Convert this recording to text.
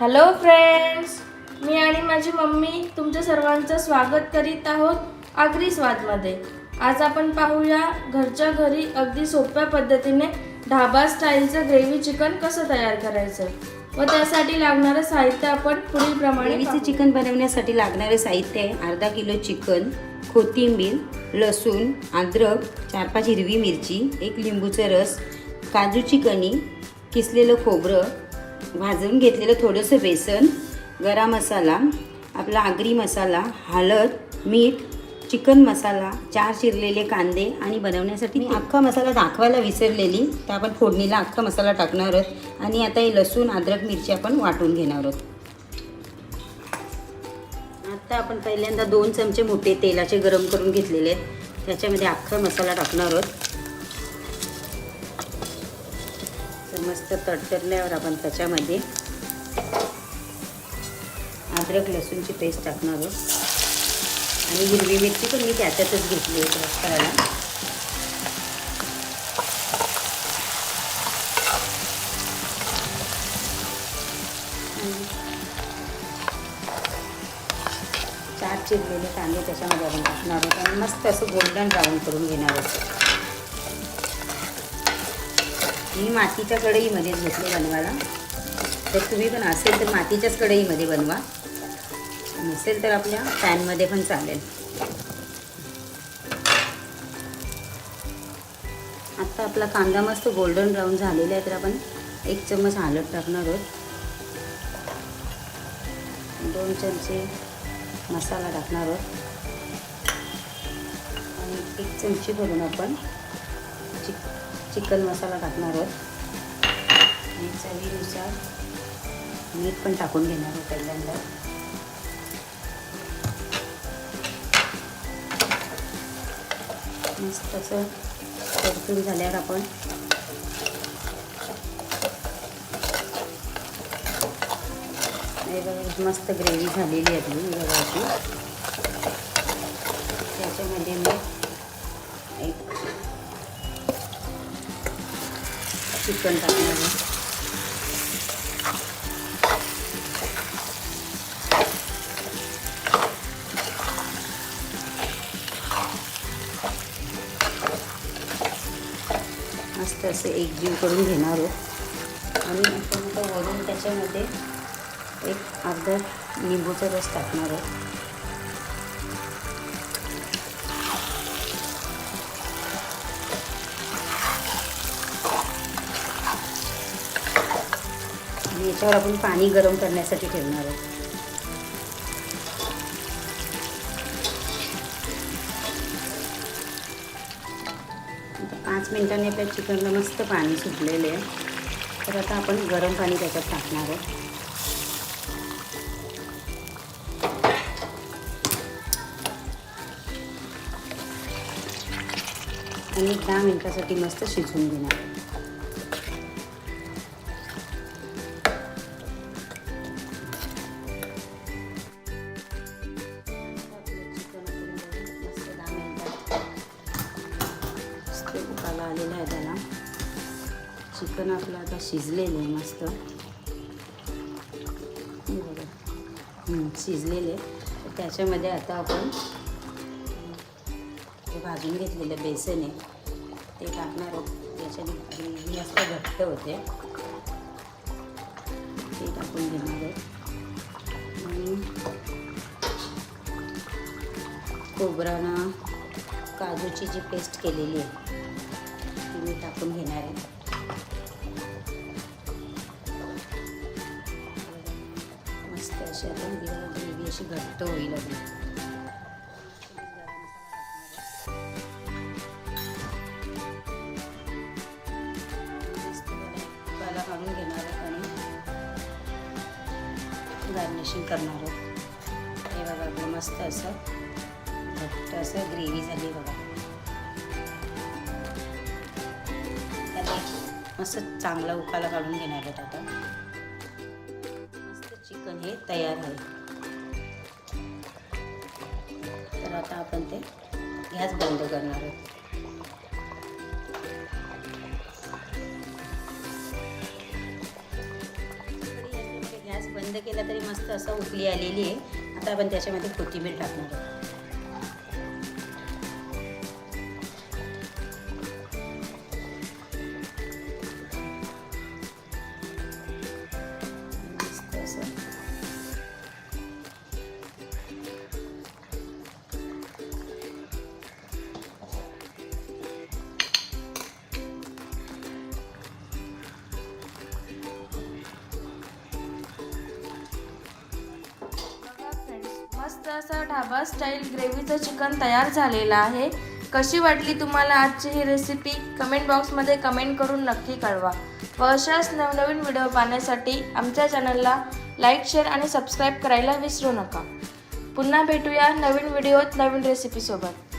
Hello friends मी आणि माझी mummy तुमच्या सर्वांचं स्वागत करीत आहोत आगरी स्वादमध्ये आज आपण पाहूया घरच्या घरी अगदी सोप्या पद्धतीने ढाबा स्टाईलचं ग्रेव्ही चिकन कसं तयार करायचं? व त्यासाठी लागणारं साहित्य आपण पुढील प्रमाणे. चिकन बनवण्यासाठी लागणारे साहित्य आहे अर्धा किलो चिकन कोथिंबीर लसूण अद्रक चार पाच हिरवी मिरची एक लिंबूचा रस काजूची कणी किसलेलं खोबरं भाजून घेतलेलं थोडंसं बेसन गरम मसाला आपला आगरी मसाला हळद मीठ चिकन मसाला चार चिरलेले कांदे आणि बनवण्यासाठी मी अख्खा मसाला दाखवायला विसरलेली तर आपण फोडणीला अख्खा मसाला टाकणार आहोत. आणि आता हे लसूण अद्रक मिरची आपण वाटून घेणार आहोत. आता आपण पहिल्यांदा दोन चमचे मोठे तेलाचे गरम करून घेतलेले आहेत. त्याच्यामध्ये अख्खा मसाला टाकणार आहोत. मस्त तडतडल्यावर आपण त्याच्यामध्ये अद्रक लसूणची पेस्ट टाकणार आहोत. आणि हिरवी मिरची पण मी त्याच्यातच घेतली आहे क्रश करायला. चार चिरलेले कांदे त्याच्यामध्ये आपण टाकणार आहोत. आणि मस्त असं गोल्डन ब्राऊन करून घेणार आहोत. मी मातीच्या कढईमध्येच घेतले बनवायला. तर तुम्ही पण असेल तर मातीच्याच कढईमध्ये बनवा. नसेल तर आपल्या पॅनमध्ये पण चालेल. आत्ता आपला कांदा मस्त गोल्डन ब्राऊन झालेला आहे तर आपण एक चम्मच हळद टाकणार आहोत. दोन चमचे मसाला टाकणार आहोत. आणि एक चमची भरून आपण चिक चिकन मसाला टाकणार आहोत आणि चवीनुसार मीठ पण टाकून घेणार आहोत पहिल्यांदा. मस्त असं परतून झाल्यावर आपण हे बघा मस्त ग्रेव्ही झालेली आहे आपली बघा त्याच्यामध्ये मी एक चिकन टाकणार आहे. मस्त असे एकजीव करून घेणार आहोत. आणि आपण आता वरून त्याच्यामध्ये एक अर्धा लिंबूचा रस टाकणार आहोत. आणि याच्यावर आपण पाणी गरम करण्यासाठी ठेवणार आहोत पाच मिनिटांनी आपल्या चिकनला मस्त पाणी सुटलेले आहे. तर आता आपण गरम पाणी त्याच्यात टाकणार आहोत आणि दहा मिनटासाठी मस्त शिजवून घेणार चिकन आपलं आता शिजलेलं आहे मस्त. बघा. शिजलेले त्याच्यामध्ये आता आपण जे भाजून घेतलेलं बेसन आहे ते टाकणार आहोत. त्याच्याने मस्त घट्ट होते. ते टाकून घेणार आहे आणि खोबरानं काजूची जी पेस्ट केलेली आहे ती मी टाकून घेणार आहे. अशी आपण ग्रेव्ही अशी घट्ट होईल अजून काढून घेणार आहोत आणि गार्निशिंग करणार आहोत हे बघा आपलं मस्त असं घट्ट असं ग्रेव्ही झाली बघा. त्याला मस्त चांगला उकाला काढून घेणार आहोत आता. तयार आहे तर आता आपण ते गॅस बंद करणार आहोत. गॅस बंद केला तरी मस्त असं उकली आलेली आहे. आता आपण त्याच्यामध्ये कोथिंबीर टाकणार आहोत. मस्त मस्त असा ढाबा स्टाईल ग्रेव्हीचं चिकन तयार झालेलं आहे. कशी वाटली तुम्हाला आजची ही रेसिपी कमेंट बॉक्समध्ये कमेंट करून नक्की कळवा. व अशाच नवनवीन व्हिडिओ पाहण्यासाठी आमच्या चॅनलला लाईक शेअर आणि सबस्क्राईब करायला विसरू नका. पुन्हा भेटूया नवीन व्हिडिओत नवीन रेसिपीसोबत